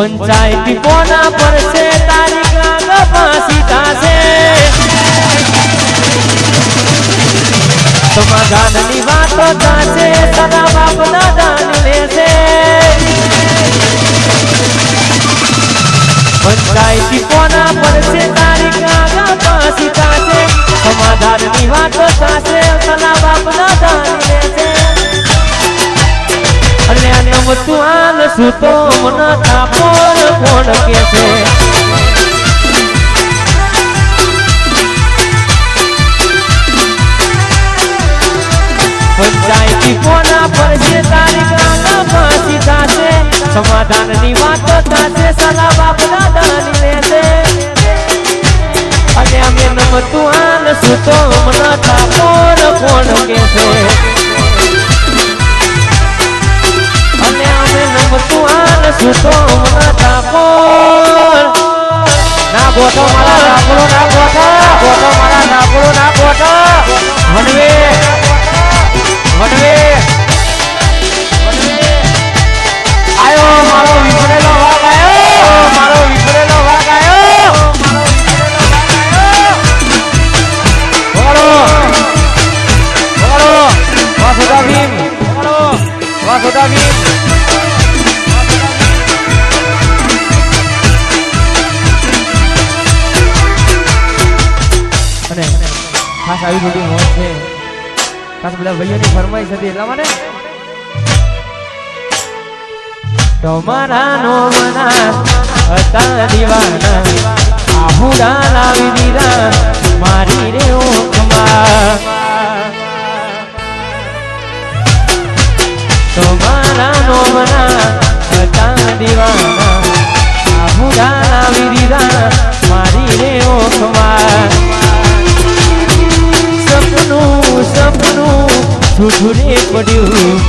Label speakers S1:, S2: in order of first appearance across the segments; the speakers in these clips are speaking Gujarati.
S1: પંચાયતી કોના પર છે? તારી ગાગ છે થાશે સમાધાનની વાતો થાશે સદા બાપ દાન લેશે પંચાયતી કોના પર છે? તારી ગાગ ફાંસી થાશે સમાધાનની વાતો થાશે સદા બાપ નમતું સુતો કે છે? પંચાયતી કોના પર છે તારી ગાના ફાંસી થાશે સમાધાનની વાતો થાશે સલા બાપ દાદાની લેશે અને અમે નમતું આન સુતો મન થાપોર કોણ કે છે? Just અને ખાસ આવી બધી મોજ છે. ખાસ બધા ભાઈઓની ફરમાઈશ હતી, એટલા માટે. તમારા નો મના હતા દીવાના, આહુડા લાવી દીધા, મારી રે ઓખમાં તમારા નો મના હતા દીવાના, આહુડા લાવી દીધા, મારી રે ઓખમાં સપનું સપનું જૂઠું રે પડ્યું.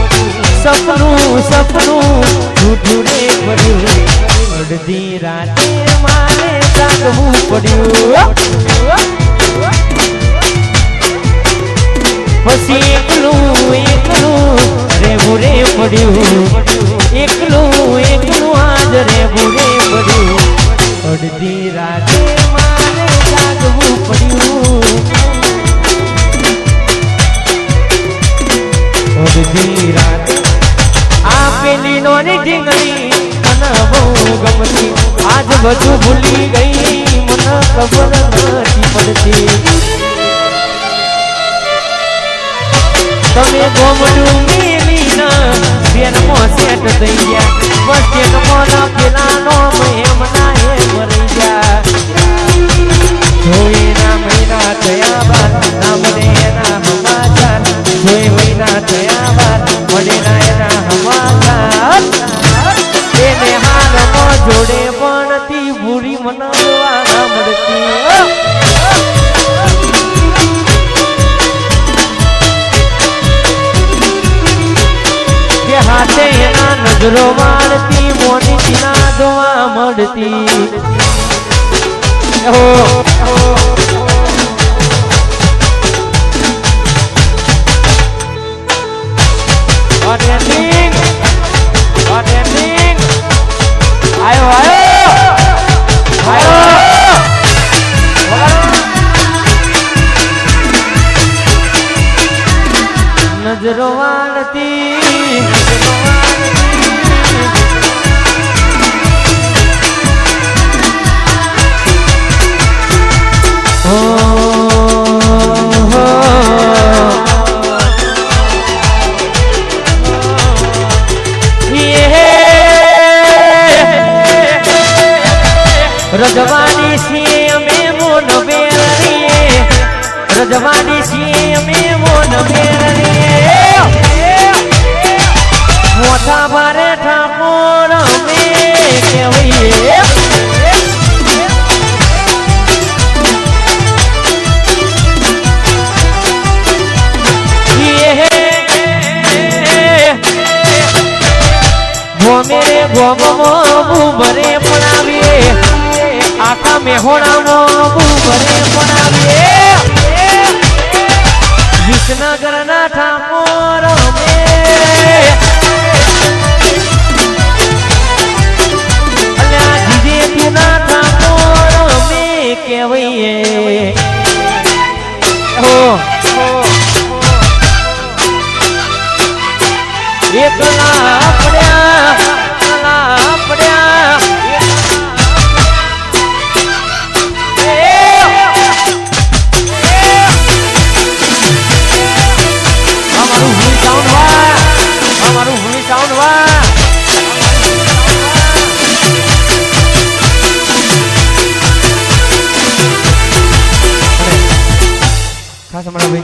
S1: સપનું સપનું જૂઠું રે પડ્યું. અડધી રાતે મારે જાગવું પડ્યું. અડધી રાત. આ પેલી નોની ઢીંગલી મને બહુ ગમતી. આજ બધું ભૂલી ગઈ, મને ખબર નથી પડતી. તમે ગોમડું મેલી ના બેન મો સેટ થઈ ગયા. બસ સ્ટેન્ડમાં ના પેલા નો એમ ના એમ મરી ગયા. જોઈ ના મહિના થયા બાદ નામ મને એના મહિના થયા બાદ હવા ના નજરો વાળતી. રજવાની છીએ અમે મોન બેરણીએ રજવાની છીએ અમે મોન બેરણીએ અમે ગોમો ભરે ભણાવીએ આખા મેહોણાનો ભરે ભણાવીએ વિસનગરના ઠાકોર કેવઈએ હો એકલા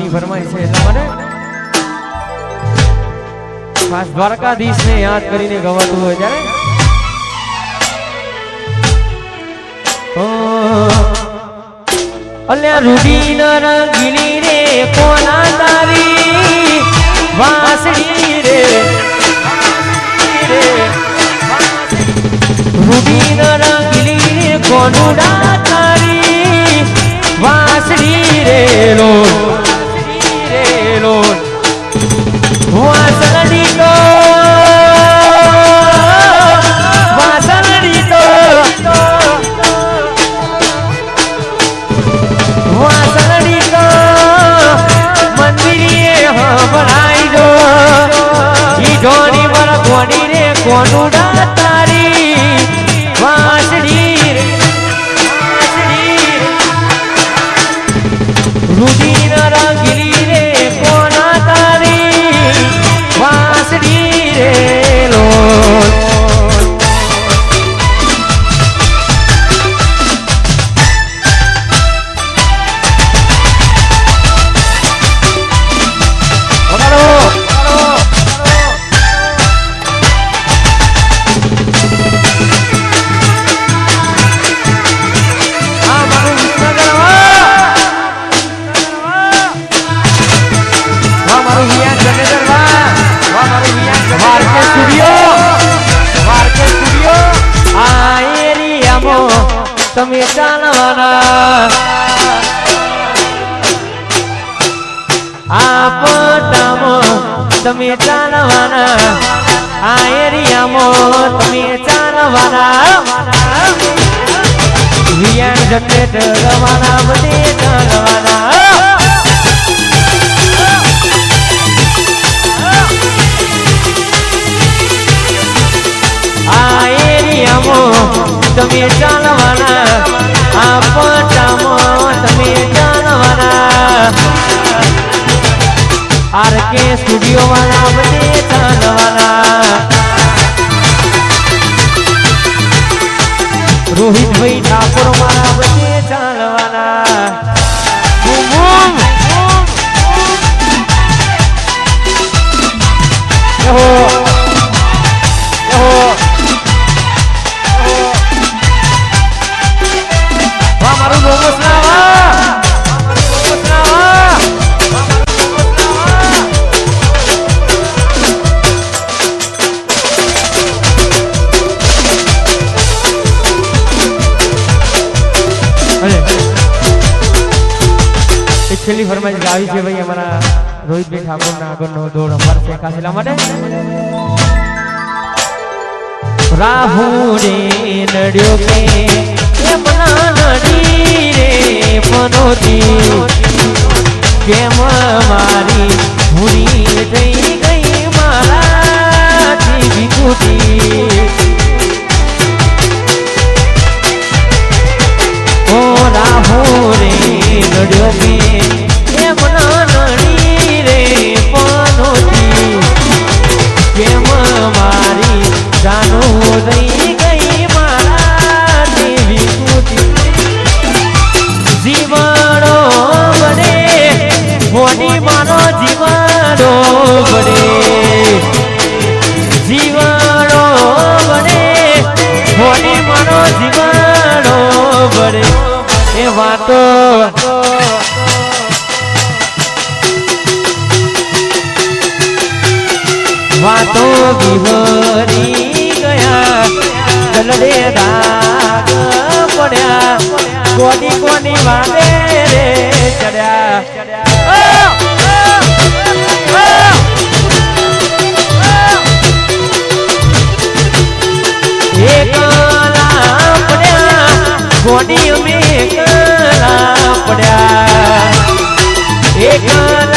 S1: ખાસ ફરમાય છે. એટલા માટે ખાસ દ્વારકાધીશને યાદ કરીને ગવાતું હોય ત્યારે અલ્યા રૂબી રંગીની રે કોના તારી વાસડી રે રે. રૂબી રંગીલી ચાલવાના આ તમે ચાલવાના. આ એરિયામો તમે ચાલવાના. વિયાણ જનરેટર રવાના બધે. કે સ્ટુડિયો વાળા બધે ચાલવાના રોહિતભાઈ ઠાકોર મારા વચ્ચે છેલ્લી ફરમાઈશ ગાવી છે ભાઈ અમારા રોહિતભાઈ ઠાકોરના આગળનો દોડ અમાર છે કાશીલા માટે. રાહુ રે નડ્યો કે એમના નડી રે. વિહરી ગયા. જલડે રાગ પડ્યા. કોની કોની વાદે રે ચડ્યા. પડ્યા. કોની અમે પડ્યા. એકલા